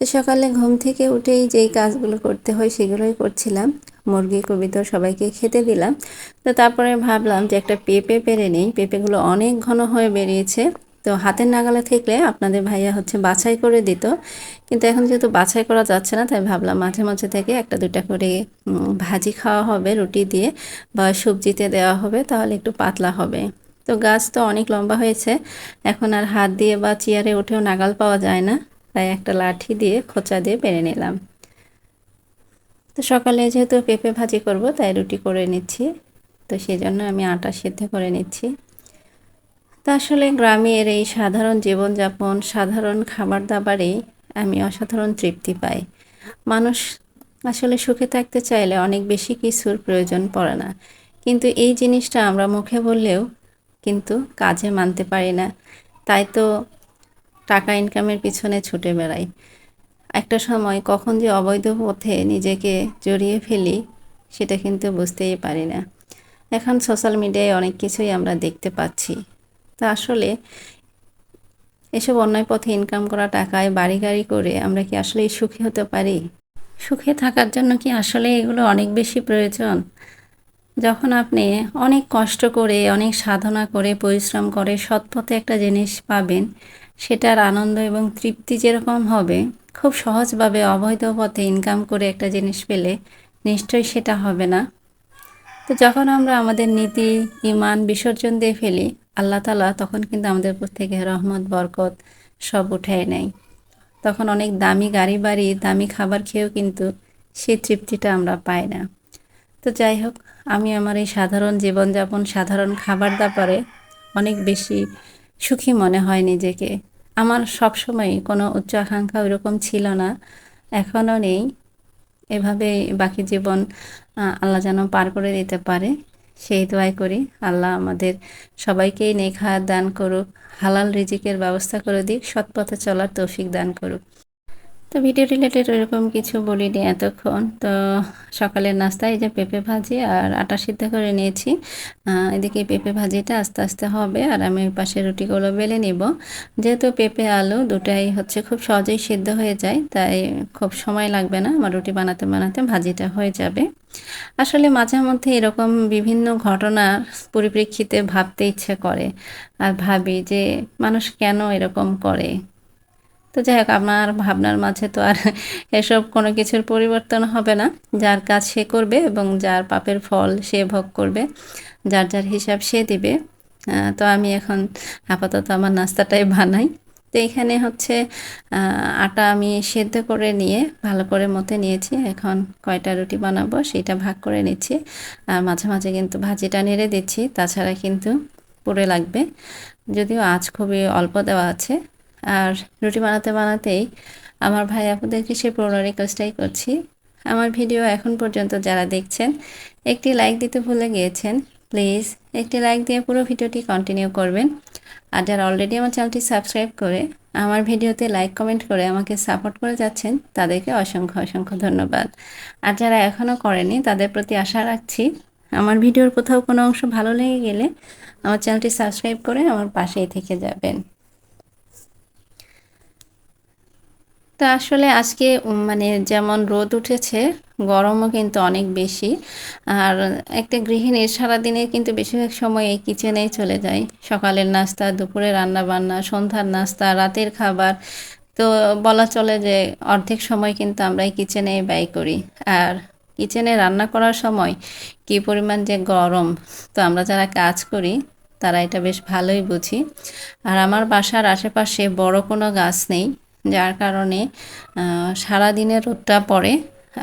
তো সকালে ঘুম থেকে উঠেই যেই কাজগুলো করতে হয় সেগুলোই করছিলাম। মুরগি, কবিতর সবাইকে খেতে দিলাম। তো তারপরে ভাবলাম যে একটা পেঁপে পেরে নেই। পেঁপেগুলো অনেক ঘন হয়ে বেরিয়েছে। তো হাতের নাগালে থাকলে আপনাদের ভাইয়া হচ্ছে বাছাই করে দিত। কিন্তু এখন যেহেতু বাছাই করা যাচ্ছে না, তাই ভাবলাম মাঝে মাঝে থেকে একটা দুটা করে ভাজি খাওয়া হবে, রুটি দিয়ে বা সবজিতে দেওয়া হবে, তাহলে একটু পাতলা হবে। তো গাছ তো অনেক লম্বা হয়েছে। এখন আর হাত দিয়ে বা চেয়ারে উঠেও নাগাল পাওয়া যায় না। তাই একটা লাঠি দিয়ে খোঁচা দিয়ে পেরে নিলাম। তো সকালে যেহেতু পেঁপে ভাজি করব, তাই রুটি করে নিচ্ছি। তো সেই জন্য আমি আটা সিদ্ধ করে নিচ্ছি। তা আসলে গ্রামের এই সাধারণ জীবনযাপন, সাধারণ খাবার দাবারেই আমি অসাধারণ তৃপ্তি পাই। মানুষ আসলে সুখে থাকতে চাইলে অনেক বেশি কিছুর প্রয়োজন পড়ে না। কিন্তু এই জিনিসটা আমরা মুখে বললেও কিন্তু কাজে মানতে পারি না। তাই তো টাকা ইনকামের পিছনে ছুটে বেড়াই। একটা সময় কখন যে অবৈধ পথে নিজেকে জড়িয়ে ফেলি, সেটা কিন্তু বুঝতেই পারি না। এখন সোশ্যাল মিডিয়ায় অনেক কিছুই আমরা দেখতে পাচ্ছি। তা আসলে এসব অন্যায় পথে ইনকাম করা টাকায় বাড়ি গাড়ি করে আমরা কি আসলে সুখী হতে পারি? সুখে থাকার জন্য কি আসলে এগুলো অনেক বেশি প্রয়োজন? যখন আপনি অনেক কষ্ট করে, অনেক সাধনা করে, পরিশ্রম করে সৎপথে একটা জিনিস পাবেন সেটার আনন্দ এবং তৃপ্তি যেরকম হবে, খুব সহজভাবে অবৈধ পথে ইনকাম করে একটা জিনিস পেলে নিশ্চয়ই সেটা হবে না। তো যখন আমরা আমাদের নীতি ইমান বিসর্জন দিয়ে ফেলি, আল্লাহ তালা তখন কিন্তু আমাদের উপর থেকে রহমত, বরকত সব উঠায় নেয়। তখন অনেক দামি গাড়ি বাড়ি, দামি খাবার খেয়েও কিন্তু সেই তৃপ্তিটা আমরা পাই না। তো যাই হোক, আমি আমার এই সাধারণ জীবনযাপন, সাধারণ খাবার দাবারে অনেক বেশি সুখী মনে হয় নিজেকে। আমার সব সবসময় কোনো উচ্চ আকাঙ্ক্ষা ওইরকম ছিল না। এখনও নেই। এভাবে বাকি জীবন আল্লাহ যেন পার করে দিতে পারে, সেই দোয়াই করি। আল্লাহ আমাদের সবাইকেই নেখা দান করুক, হালাল রিজিকের ব্যবস্থা করে দিক সৎপথে চলার তৌফিক দান করুক। তো ভিডিও রিলেটেড ওইরকম কিছু বলিনি এতক্ষণ। তো সকালের নাস্তায় এই যে পেঁপে ভাজি আর আটা সিদ্ধ করে নিয়েছি। এদিকে পেঁপে ভাজিটা আস্তে আস্তে হবে আর আমি ওই পাশে রুটিগুলো বেলে নিব। যেহেতু পেঁপে, আলু দুটাই হচ্ছে খুব সহজেই সিদ্ধ হয়ে যায়, তাই খুব সময় লাগবে না আমার রুটি বানাতে বানাতে ভাজিটা হয়ে যাবে। আসলে মাঝে মধ্যে এরকম বিভিন্ন ঘটনার পরিপ্রেক্ষিতে ভাবতে ইচ্ছে করে। আর ভাবি যে মানুষ কেন এরকম করে? তো যাই হোক, আমার ভাবনার মাঝে তো আর এসব কোনো কিছুর পরিবর্তন হবে না। যার কাজ সে করবে এবং যার পাপের ফল সে ভোগ করবে, যার যার হিসাব সে দিবে। তো আমি এখন আপাতত আমার নাস্তাটাই বানাই। তো এখানে হচ্ছে আটা আমি সেদ্ধ করে নিয়ে, ভালো করে মতে নিয়েছি। এখন কয়টা রুটি বানাবো সেটা ভাগ করে নিচ্ছি। আর মাঝে মাঝে কিন্তু ভাজিটা নেড়ে দিচ্ছি, তাছাড়া কিন্তু পুড়ে লাগবে। যদিও আজ খুবই অল্প দেওয়া আছে আর রুটি বানাতে বানাতেই আমার ভাই আপুদেরকে সে পুরোনো রিকোয়েস্টটাই করছি। আমার ভিডিও এখন পর্যন্ত যারা দেখছেন, একটি লাইক দিতে ভুলে গিয়েছেন প্লিজ একটি লাইক দিয়ে পুরো ভিডিওটি কন্টিনিউ করবেন। আর যারা অলরেডি আমার চ্যানেলটি সাবস্ক্রাইব করে আমার ভিডিওতে লাইক কমেন্ট করে আমাকে সাপোর্ট করে যাচ্ছেন, তাদেরকে অসংখ্য অসংখ্য ধন্যবাদ। আর যারা এখনও করেনি, তাদের প্রতি আশা রাখছি আমার ভিডিওর কোথাও কোনো অংশ ভালো লেগে গেলে আমার চ্যানেলটি সাবস্ক্রাইব করে আমার পাশেই থেকে যাবেন। তো আসলে আজকে মানে যেমন রোদ উঠেছে, গরমও কিন্তু অনেক বেশি। আর একটা গৃহিণীর সারাদিনে কিন্তু বেশিরভাগ সময় এই কিচেনেই চলে যায়। সকালের নাস্তা, দুপুরে রান্না বান্না সন্ধ্যার নাস্তা, রাতের খাবার। তো বলা চলে যে অর্ধেক সময় কিন্তু আমরা এই কিচেনে ব্যয় করি। আর কিচেনে রান্না করার সময় কি পরিমাণ যে গরম, তো আমরা যারা কাজ করি, তারা এটা বেশ ভালোই বুঝি। আর আমার বাসার আশেপাশে বড় কোনো গাছ নেই। যার কারণে সারা দিনের রোদটা পড়ে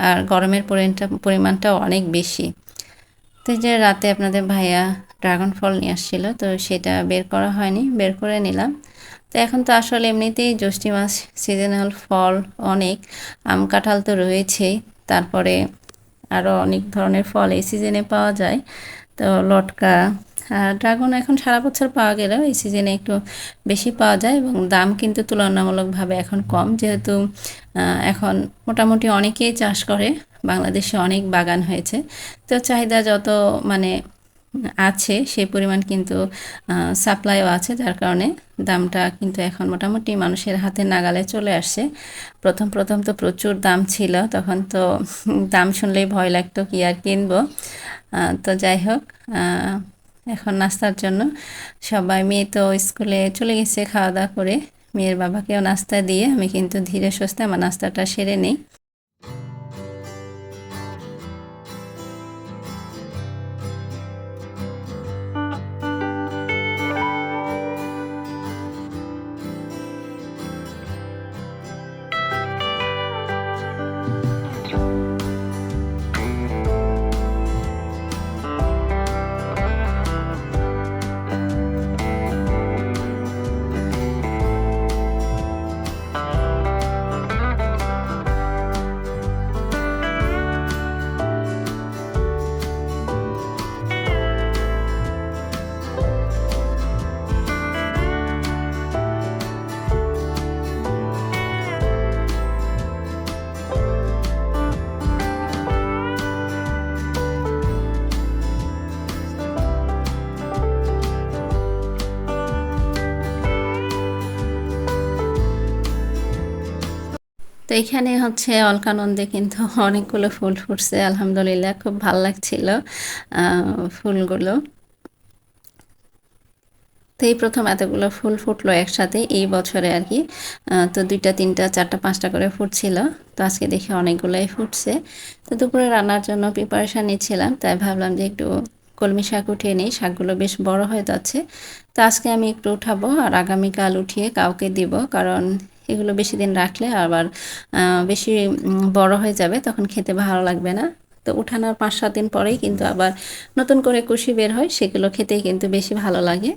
আর গরমের পরিমাণটা পরিমাণটাও অনেক বেশি। তো যে রাতে আপনাদের ভাইয়া ড্রাগন ফল নিয়ে আসছিল, তো সেটা বের করা হয়নি, বের করে নিলাম। তো এখন তো আসলে এমনিতেই জ্যৈষ্ঠী মাস সিজনাল ফল অনেক, আম কাঁঠাল তো রয়েছেই, তারপরে আরও অনেক ধরনের ফল এই সিজনে পাওয়া যায়। তো লটকা আর ড্রাগন এখন সারা বছর পাওয়া গেলেও এই সিজনে একটু বেশি পাওয়া যায় এবং দাম কিন্তু তুলনামূলকভাবে এখন কম। যেহেতু এখন মোটামুটি অনেকেই চাষ করে, বাংলাদেশে অনেক বাগান হয়েছে। তো চাহিদা যত মানে আছে সেই পরিমাণ কিন্তু সাপ্লাইও আছে, যার কারণে দামটা কিন্তু এখন মোটামুটি মানুষের হাতে নাগালে চলে আসছে। প্রথম প্রথম তো প্রচুর দাম ছিল, তখন তো দাম শুনলেই ভয় লাগতো কি আর কিনবো। তো যাই হোক এখন নাস্তার জন্য। সবাই মেয়ে তো স্কুলে চলে গেছে খাওয়া দাওয়া করে। মেয়ের বাবাকেও নাস্তা দিয়ে আমি কিন্তু ধীরে সুস্থে আমার নাস্তাটা সেরে নিই। এখানে হচ্ছে অলকানন্দে কিন্তু অনেকগুলো ফুল ফুটছে, আলহামদুলিল্লাহ, খুব ভালো লাগছিল ফুলগুলো। তো এই প্রথম এতগুলো ফুল ফুটলো একসাথে এই বছরে আর কি তো দুইটা, তিনটা, চারটা, পাঁচটা করে ফুটছিল, তো আজকে দেখে অনেকগুলোই ফুটছে। তো দুপুরে রান্নার জন্য প্রিপারেশান নিচ্ছিলাম, তাই ভাবলাম যে একটু কলমি শাক উঠিয়ে নিই, শাকগুলো বেশ বড় হয়ে যাচ্ছে। তো আজকে আমি একটু উঠাবো আর আগামীকাল উঠিয়ে কাউকে দিব, কারণ এগুলো বেশি দিন রাখলে আবার বেশি বড় হয়ে যাবে, তখন খেতে ভালো লাগবে না। তো উঠানোর পাঁচ সাত দিন পরেই কিন্তু আবার নতুন করে কুশি বের হয়, সেগুলো খেতেই কিন্তু বেশি ভালো লাগে।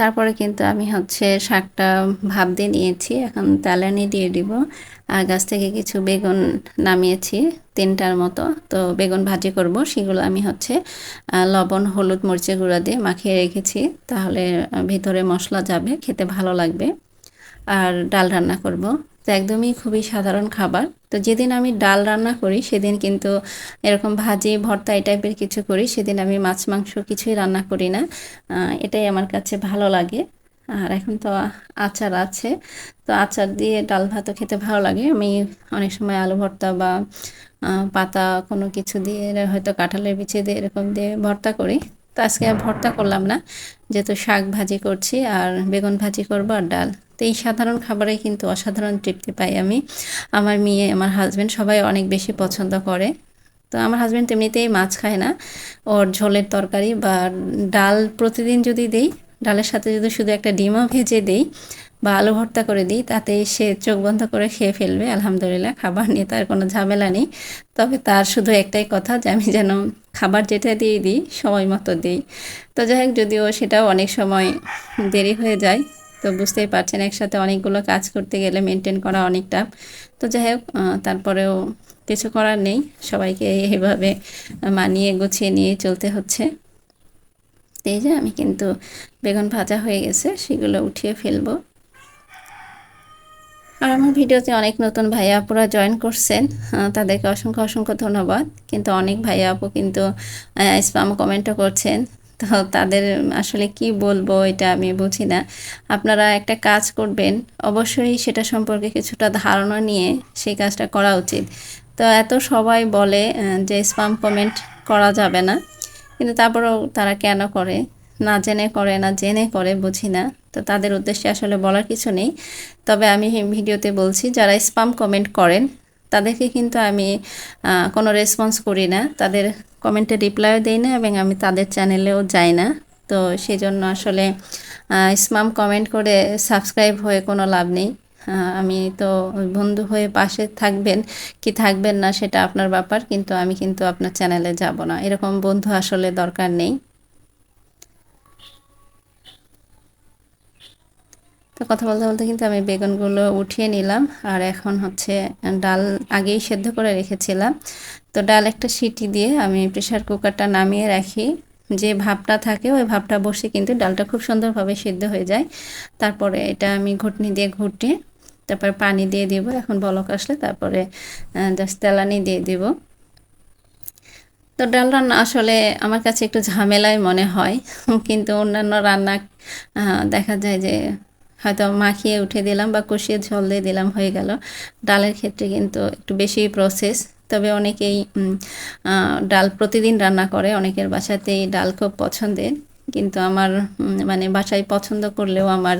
তারপরে কিন্তু আমি হচ্ছে শাকটা ভাপ দিয়ে নিয়েছি। এখন তেলানি দিয়ে দিব। আর গাছ থেকে কিছু বেগুন নামিয়েছি তিনটার মতো। তো বেগুন ভাজি করব। সেগুলো আমি হচ্ছে লবণ, হলুদ, মরিচের গুঁড়া দিয়ে মাখিয়ে রেখেছি। তাহলে ভিতরে মশলা যাবে, খেতে ভালো লাগবে। আর ডাল রান্না করব। তো একদমই খুবই সাধারণ খাবার। তো যেদিন আমি ডাল রান্না করি, সেদিন কিন্তু এরকম ভাজি, ভর্তা এই টাইপের কিছু করি, সেদিন আমি মাছ, মাংস কিছুই রান্না করি না। এটাই আমার কাছে ভালো লাগে। আর এখন তো আচার আছে। তো আচার দিয়ে ডাল ভাতও খেতে ভালো লাগে। আমি অনেক সময় আলু ভর্তা বা পাতা কোনো কিছু দিয়ে হয়তো কাঁঠালের বিচি দিয়ে এরকম দিয়ে ভর্তা করি। তো আজকে আর ভর্তা করলাম না। যেহেতু শাক ভাজি করছি আর বেগুন ভাজি করব আর ডাল। তো এই সাধারণ খাবারে কিন্তু অসাধারণ তৃপ্তি পাই আমি। আমার মেয়ে, আমার হাজব্যান্ড সবাই অনেক বেশি পছন্দ করে। তো আমার হাজব্যান্ড এমনিতেই মাছ খায় না। ওর ঝোলের তরকারি বা ডাল প্রতিদিন যদি দেই, ডালের সাথে যদি শুধু একটা ডিমও ভেজে দেই বা আলু ভর্তা করে দিই, তাতে সে চোখ বন্ধ করে খেয়ে ফেলবে। আলহামদুলিল্লাহ, খাবার নিয়ে তার কোনো ঝামেলা নেই। তবে তার শুধু একটাই কথা যে আমি যেন খাবার যেটা দিয়ে দিই, সময় মতো দিই। তো যাই হোক, যদিও সেটাও অনেক সময় দেরি হয়ে যায়। তো বুঝতেই পারছেন, একসাথে অনেকগুলো কাজ করতে গেলে মেনটেন করা অনেক টাফ তো যাই হোক তারপরেও কিছু করার নেই। সবাইকে এইভাবে মানিয়ে গুছিয়ে নিয়ে চলতে হচ্ছে। এই যে আমি কিন্তু বেগুন ভাজা হয়ে গেছে, সেগুলো উঠিয়ে ফেলব। আর আমার ভিডিওতে অনেক নতুন ভাইয়া আপুরা জয়েন করছেন তাদেরকে অসংখ্য অসংখ্য ধন্যবাদ। কিন্তু অনেক ভাইয়া আপু কিন্তু স্পাম কমেন্টও করছেন। তো তাদের আসলে কি বলব এটা আমি বুঝি না। আপনারা একটা কাজ করবেন, অবশ্যই সেটা সম্পর্কে কিছুটা ধারণা নিয়ে সেই কাজটা করা উচিত। তো এত সবাই বলে যে স্পাম কমেন্ট করা যাবে না, কিন্তু তারপরেও তারা কেন করে? না জেনে করে, না জেনে করে বুঝি না। তো তাদের উদ্দেশ্যে আসলে বলার কিছু নেই। তবে আমি ভিডিওতে বলছি, যারা স্পাম কমেন্ট করেন, তাদেরকে কিন্তু আমি কোনো রেসপন্স করি না। তাদের কমেন্টে রিপ্লাইও দেই না এবং আমি তাদের চ্যানেলেও যাই না। তো সেই জন্য আসলে স্মাম কমেন্ট করে সাবস্ক্রাইব হয়ে কোনো লাভ নেই। আমি তো বন্ধু হয়ে পাশে থাকবেন, কি থাকবেন না সেটা আপনার ব্যাপার, কিন্তু আমি কিন্তু আপনার চ্যানেলে যাব না। এরকম বন্ধু আসলে দরকার নেই। তো কথা বলতে বলতে কিন্তু আমি বেগুনগুলো উঠিয়ে নিলাম, আর এখন হচ্ছে ডাল আগেই সেদ্ধ করে রেখেছিলাম। তো ডাল একটা সিটি দিয়ে আমি প্রেশার কুকারটা নামিয়ে রাখি। যে ভাপটা থাকে ওই ভাপটা বসে কিন্তু ডালটা খুব সুন্দরভাবে সিদ্ধ হয়ে যায়। তারপরে এটা আমি ঘুটনি দিয়ে ঘুটে তারপরে পানি দিয়ে দিব। এখন বলক আসলে তারপরে জাস্ট তেলানি দিয়ে দিব। তো ডাল রান্না আসলে আমার কাছে একটু ঝামেলাই মনে হয়, কিন্তু অন্যান্য রান্না দেখা যায় যে হয়তো মাখিয়ে উঠে দিলাম বা কষিয়ে ঝোল দিয়ে দিলাম হয়ে গেল। ডালের ক্ষেত্রে কিন্তু একটু বেশি প্রসেস তবে অনেকেই ডাল প্রতিদিন রান্না করে। অনেকের বাসাতেই ডাল খুব পছন্দের। কিন্তু আমার মানে বাসায় পছন্দ করলেও আমার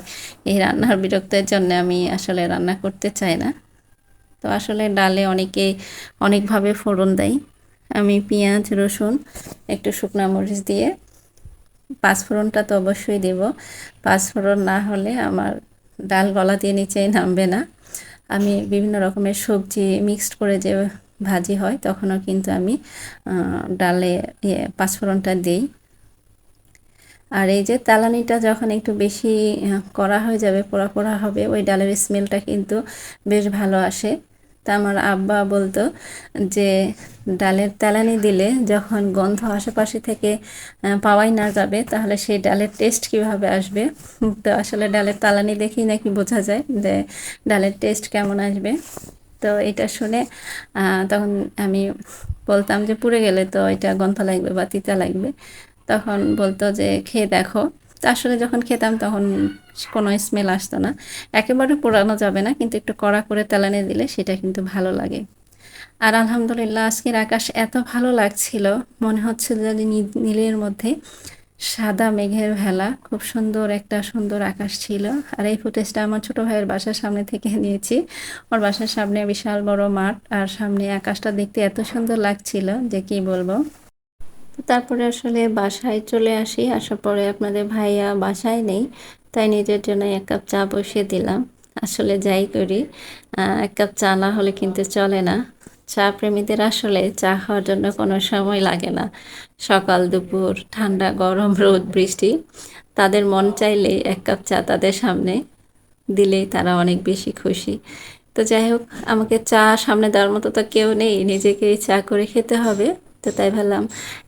এই রান্নার বিরক্তের জন্য আমি আসলে রান্না করতে চাই না। তো আসলে ডালে অনেকে অনেকভাবে ফোড়ন দেয়। আমি পেঁয়াজ, রসুন, একটু শুকনা মরিচ দিয়ে পাঁচফোড়নটা তো অবশ্যই দেব। পাঁচফোড়ন না হলে আমার ডাল গলা দিয়ে নিচেই নামবে না। আমি বিভিন্ন রকমের সবজি মিক্সড করে যে ভাজি হয়, তখনও কিন্তু আমি ডালে পাঁচফোড়নটা দিই। আর এই যে তালানিটা যখন একটু বেশি করা হয়ে যাবে, পোড়া পোড়া হবে, ওই ডালের স্মেলটা কিন্তু বেশ ভালো আসে। তা আমার আব্বা বলতো যে, ডালের তেলানি দিলে যখন গন্ধ আশেপাশে থেকে পাওয়াই না যাবে, তাহলে সেই ডালের টেস্ট কীভাবে আসবে? তো আসলে ডালের তালানি দেখেই নাকি বোঝা যায় যে, ডালের টেস্ট কেমন আসবে? তো এটা শুনে তখন আমি বলতাম যে পুড়ে গেলে তো এটা গন্ধ লাগবে বা তিতা লাগবে। তখন বলতো যে, খেয়ে দেখো। আসলে যখন খেতাম তখন কোনো স্মেল আসতো না। একেবারে পোড়ানো যাবে না, কিন্তু একটু কড়া করে তেলানে দিলে সেটা কিন্তু ভালো লাগে। আর আলহামদুলিল্লাহ, আজকের আকাশ এত ভালো লাগছিল। মনে হচ্ছে যে নীলের মধ্যে সাদা মেঘের ভেলা, খুব সুন্দর একটা সুন্দর আকাশ ছিল। আর এই ফুটেজটা আমার ছোট ভাইয়ের বাসার সামনে থেকে নিয়েছি। ওর বাসার সামনে বিশাল বড় মাঠ, আর সামনে আকাশটা দেখতে এত সুন্দর লাগছিল যে কি বলব। তারপরে আসলে বাসায় চলে আসি, আসার পরে আপনাদের ভাইয়া বাসায় নেই, তাই নিজের জন্য এক কাপ চা বসিয়ে দিলাম। আসলে যাই করি এক কাপ চা না হলে কিন্তু চলে না। চা প্রেমীদের আসলে চা খাওয়ার জন্য কোনো সময় লাগে না। সকাল, দুপুর, ঠান্ডা, গরম, রোদ, বৃষ্টি। তাদের মন চাইলে এক কাপ চা তাদের সামনে দিলেই তারা অনেক বেশি খুশি। তো যাই হোক, আমাকে চা সামনে দেওয়ার মতো তো কেউ নেই, নিজেকেই চা করে খেতে হবে। তো তাই ভাবলাম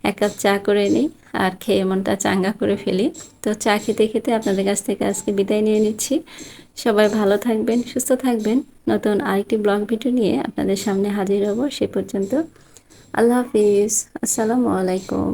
এক কাপ চা করে নিই আর খেয়ে মনটা চাঙ্গা করে ফেলি। তো চা খেতে খেতে আপনাদের কাছ থেকে আজকে বিদায় নিয়ে নিচ্ছি। সবাই ভালো থাকবেন, সুস্থ থাকবেন। নতুন আরেকটি ব্লগ ভিডিও নিয়ে আপনাদের সামনে হাজির হব সে পর্যন্ত। আল্লাহ হাফিজ। আসসালামু আলাইকুম।